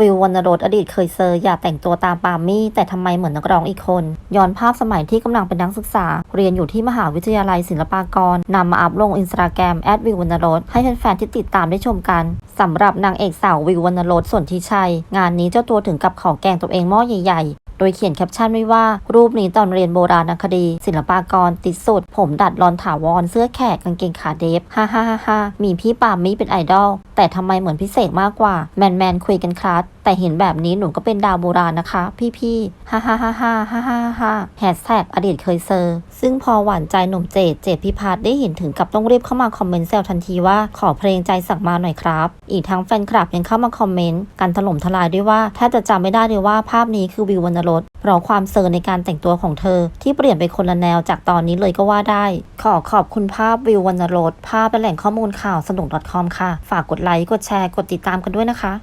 วิววรรณรสอดีตเคยเซอร์อยากแต่งตัวตามปามี่ แต่ทำไมเหมือนนักร้องอีกคน ย้อนภาพสมัยที่กำลังเป็นนักศึกษา เรียนอยู่ที่มหาวิทยาลัยศิลปากรนำมาอัพลงอินสตาแกรมแอดวิววรรณรสให้แฟนๆที่ติดตามได้ชมกันสำหรับนางเอกสาววิววรรณรสส่วนที่ชัย งานนี้เจ้าตัวถึงกับขอแกงตัวเองหม้อใหญ่ๆ โดยเขียนแคปชั่นไว้ว่ารูปนี้ตอนเรียนโบราณคดี ศิลปากรติดสุด ผมดัดรอนถาวรเสื้อแขกกางเกงขาเดฟฮ่าฮ่าฮ่าฮ่ามีพี่ปามี่เป็นไอดอลแต่ทำไมเหมือนพิเศษมากกว่าแมนแมนคุยกันคลับ แต่เห็นแบบนี้หนูก็เป็นดาวโบราณนะคะ พี่พี่ฮ่าฮ่าฮ่าฮ่าฮ่าฮ่าฮ่าแฮชแท็กอดีตเคยเซอร์ซึ่งพอหวานใจหนุ่มเจดเจดพิพัฒน์ได้เห็นถึงกับต้องรีบเข้ามาคอมเมนต์แซวทันทีว่าขอเพลงใจสั่งมาหน่อยครับ อีกทั้งแฟนคลับยังเข้ามาคอมเมนต์กันถล่มทลายด้วยว่าแทบจะจำไม่ได้เลยว่าภาพนี้คือวิววรรณรสเพราะความเซอร์ในการแต่งตัวของเธอ ที่เปลี่ยนไปคนละแนวจากตอนนี้เลยก็ว่าได้ ขอขอบคุณภาพวิววรรณรสภาพและแหล่งข้อมูลข่าวสนุก .com ค่ะ ฝากกดไลค์กดแชร์กดติดตามกันด้วยนะคะ